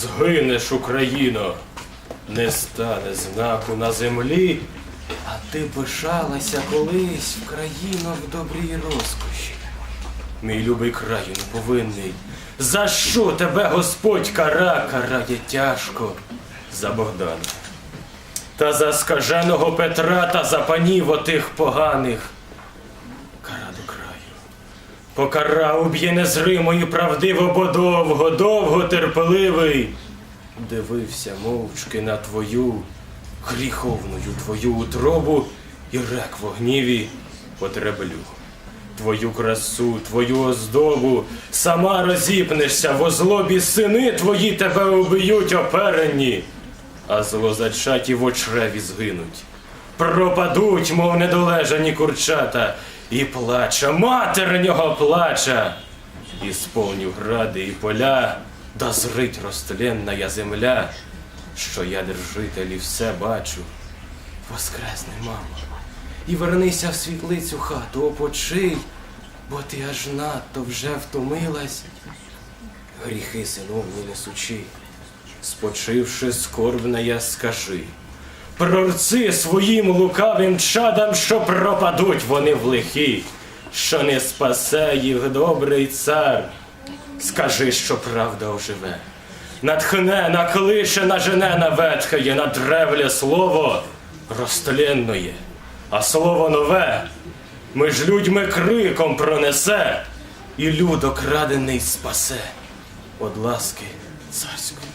Згинеш, Україно, не стане знаку на землі, а ти пишалася колись в країну в добрій розкоші. Мій любий краю неповинний, за що тебе Господь кара, карає тяжко за Богдана. Та за скаженого Петра та за панів отих поганих. Кара. Покарав незримо і правдиво, бо довго, довго терпеливий. Дивився мовчки на твою гріховною твою утробу і рек в гніві потреблю. Твою красу, твою оздобу, сама розіпнешся в озлобі, сини твої тебе уб'ють оперені, а злозачаті в очреві згинуть. Пропадуть, мов недолежані курчата, і плача, матернього плача, і сповню гради і поля, да зрить розтленная земля, що я держителі все бачу. Воскресни, мамо, і вернися в світлицю хату, опочий, бо ти аж надто вже втомилась. Гріхи синовні несучи, спочивши скорбна я скажи. Прорци своїм лукавим чадам, що пропадуть вони в лихі, що не спасе їх добрий цар. Скажи, що правда оживе. Натхне, наклише, нажене на ветхає, на древле слово розтленної, а слово нове між людьми криком пронесе, і люд окрадений спасе. Од ласки царської.